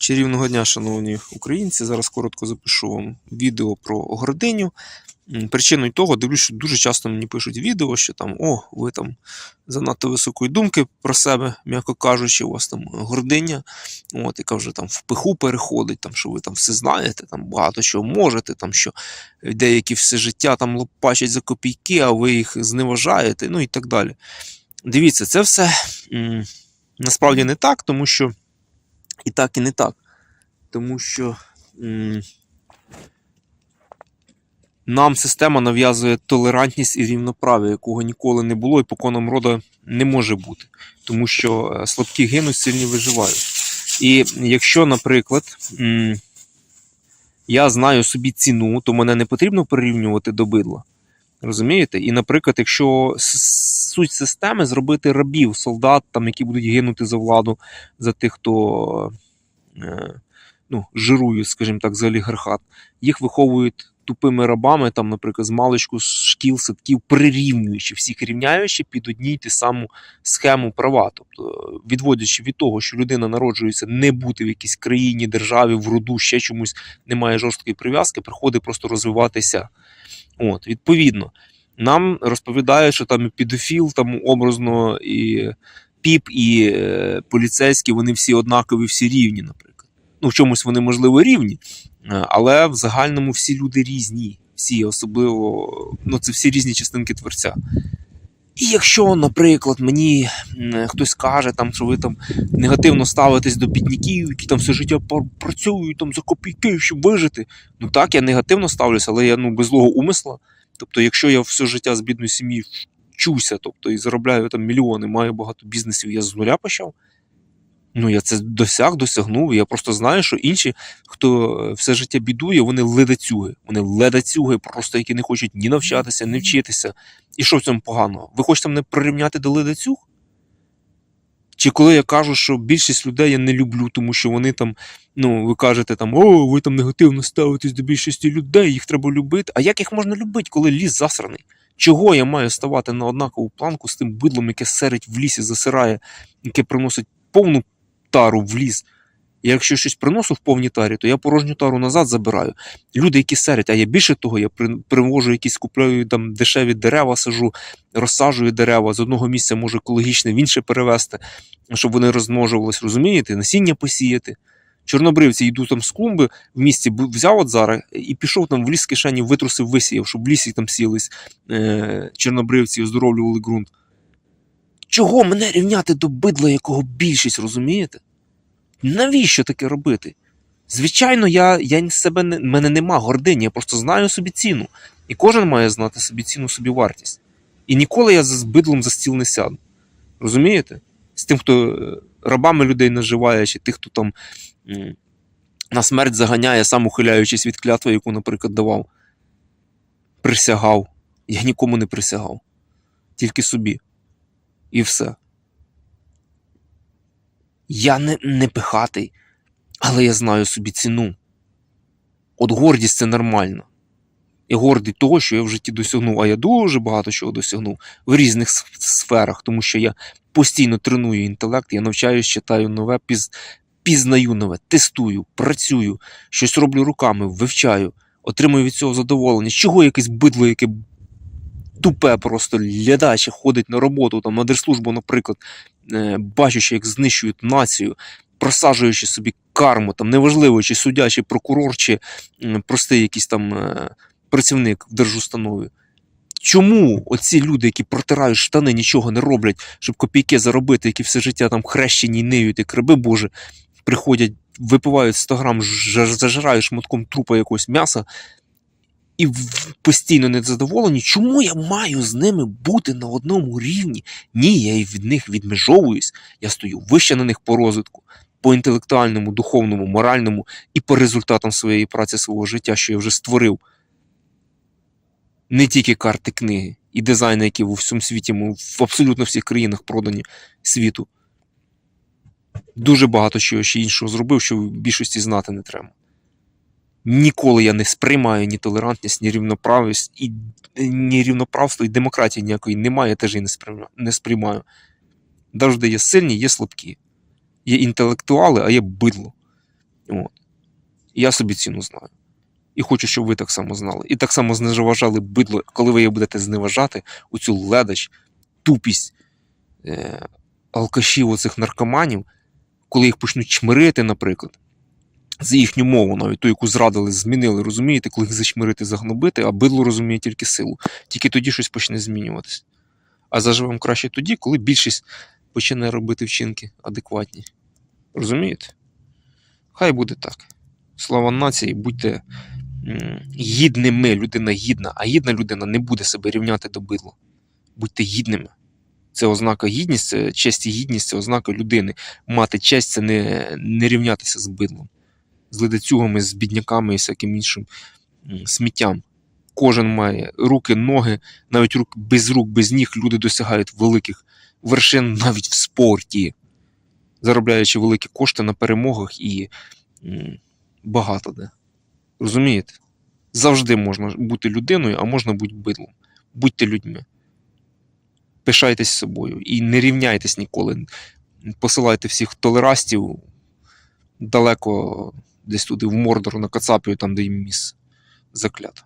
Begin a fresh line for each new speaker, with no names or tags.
Чарівного дня, шановні українці. Зараз коротко запишу вам відео про гординю. Причиною того, дивлюсь, що дуже часто мені пишуть відео, що там о, ви там занадто високої думки про себе, м'яко кажучи, у вас там гординя, от, яка вже там в пиху переходить, там, що ви там все знаєте, там багато чого можете, там, що деякі все життя там лопачать за копійки, а ви їх зневажаєте, ну і так далі. Дивіться, це все м, насправді не так, тому що і так, і не так. Тому що м, нам система нав'язує толерантність і рівноправ'я, якого ніколи не було і по конам рода не може бути. Тому що е, слабкі гинуть, сильні виживають. І якщо, наприклад, м, я знаю собі ціну, то мене не потрібно прирівнювати до бидла. Розумієте? І, наприклад, якщо суть системи зробити рабів, солдат, там, які будуть гинути за владу, за тих, хто е, ну, жирує, скажімо так, за олігархат, їх виховують тупими рабами, там, наприклад, з маличку з шкіл, садків, прирівнюючи всіх рівняючи під одній ті саму схему права. Тобто, відводячи від того, що людина народжується не бути в якійсь країні, державі, в роду, ще чомусь немає жорсткої прив'язки, приходить просто розвиватися. От, відповідно, нам розповідають, що там і педофіл, там образно і піп, і е, поліцейські, вони всі однакові, всі рівні, наприклад. Ну, в чомусь вони, можливо, рівні, е, але в загальному всі люди різні. Всі, особливо, ну, це всі різні частинки творця. І якщо, наприклад, мені хтось каже, там, що ви там негативно ставитесь до бідняків, які там все життя працюють там за копійки, щоб вижити. Ну так, я негативно ставлюся, але я ну без злого умисла. Тобто, якщо я все життя з бідної сім'ї вчуся, тобто і заробляю там мільйони, маю багато бізнесів, я з нуля почав. Ну, я це досяг, досягнув. Я просто знаю, що інші, хто е, все життя бідує, вони ледацюги. Вони ледацюги, просто які не хочуть ні навчатися, ні вчитися. І що в цьому поганого? Ви хочете мене прирівняти до ледацюг? Чи коли я кажу, що більшість людей я не люблю, тому що вони там, ну, ви кажете там, о, ви там негативно ставитесь до більшості людей, їх треба любити. А як їх можна любити, коли ліс засраний? Чого я маю ставати на однакову планку з тим бидлом, яке серить в лісі, засирає, яке приносить повну тару в ліс? І якщо щось приношу в повній тарі, то я порожню тару назад забираю. Люди, які серять, а я більше того, я при- привожу якісь купляю там дешеві дерева, сажу, розсаджую дерева з одного місця можу екологічне в інше перевезти, щоб вони розмножувались, розумієте, насіння посіяти. Чорнобривці йдуть там з клумби в місті, взяв от зараз і пішов там в ліс з кишені, витрусив, висіяв, щоб в лісі там сілись е- чорнобривці оздоровлювали ґрунт. Чого мене рівняти до бидла, якого більшість, розумієте? Навіщо таке робити? Звичайно, я, я себе не, мене нема гордині, я просто знаю собі ціну. І кожен має знати собі ціну, собі вартість. І ніколи я з бидлом за стіл не сяду. Розумієте? З тим, хто е, рабами людей наживає, чи тих, хто там на смерть заганяє, сам ухиляючись від клятви, яку, наприклад, давав. Присягав. Я нікому не присягав. Тільки собі. І все. Я не, не пихатий, але я знаю собі ціну. От гордість це нормально. Я гордий того, що я в житті досягнув, а я дуже багато чого досягнув в різних сферах, тому що я постійно треную інтелект, я навчаюсь, читаю нове, піз, пізнаю нове, тестую, працюю, щось роблю руками, вивчаю, отримую від цього задоволення. Чого якесь бидло, яке тупе просто лядаче ходить на роботу, там, на держслужбу, наприклад, е, бачачи, як знищують націю, просаджуючи собі карму, там, неважливо, чи суддя, чи прокурор, чи простий якийсь там е, працівник в держустанові. Чому оці люди, які протирають штани, нічого не роблять, щоб копійки заробити, які все життя там хрещені ниють, як раби Боже, приходять, випивають 100 грам, зажирають шматком трупа якогось м'яса і постійно незадоволені, чому я маю з ними бути на одному рівні? Ні, я від них відмежовуюсь, я стою вище на них по розвитку, по інтелектуальному, духовному, моральному і по результатам своєї праці свого життя, що я вже створив не тільки карти книги і дизайни, які в всьому світі, в абсолютно всіх країнах продані світу. Дуже багато чого ще іншого зробив, що в більшості знати не треба. Ніколи я не сприймаю ні толерантність, ні рівноправість, і ні рівноправство, і демократії ніякої немає, я теж її не сприймаю. Завжди є сильні, є слабкі. Є інтелектуали, а є бидло. От. Я собі ціну знаю. І хочу, щоб ви так само знали. І так само зневажали бидло, коли ви її будете зневажати, оцю ледач, тупість е, алкашів, оцих наркоманів, коли їх почнуть чмирити, наприклад, за їхню мову, навіть ту, яку зрадили, змінили, розумієте, коли їх зачмирити, загнобити, а бидло розуміє тільки силу. Тільки тоді щось почне змінюватися. А заживемо краще тоді, коли більшість почне робити вчинки адекватні. Розумієте? Хай буде так. Слава нації, будьте гідними, людина гідна, а гідна людина не буде себе рівняти до бидла. Будьте гідними. Це ознака гідність, це честь і гідність, це ознака людини. Мати честь це не, не рівнятися з бидлом, з ледацюгами, з бідняками і всяким іншим сміттям. Кожен має руки, ноги, навіть рук, без рук, без ніг люди досягають великих вершин навіть в спорті, заробляючи великі кошти на перемогах і багато де. Розумієте? Завжди можна бути людиною, а можна бути бидлом. Будьте людьми. Пишайтесь собою і не рівняйтесь ніколи. Посилайте всіх толерастів далеко десь туди в Мордор на Кацапію, там, де їм місце заклято.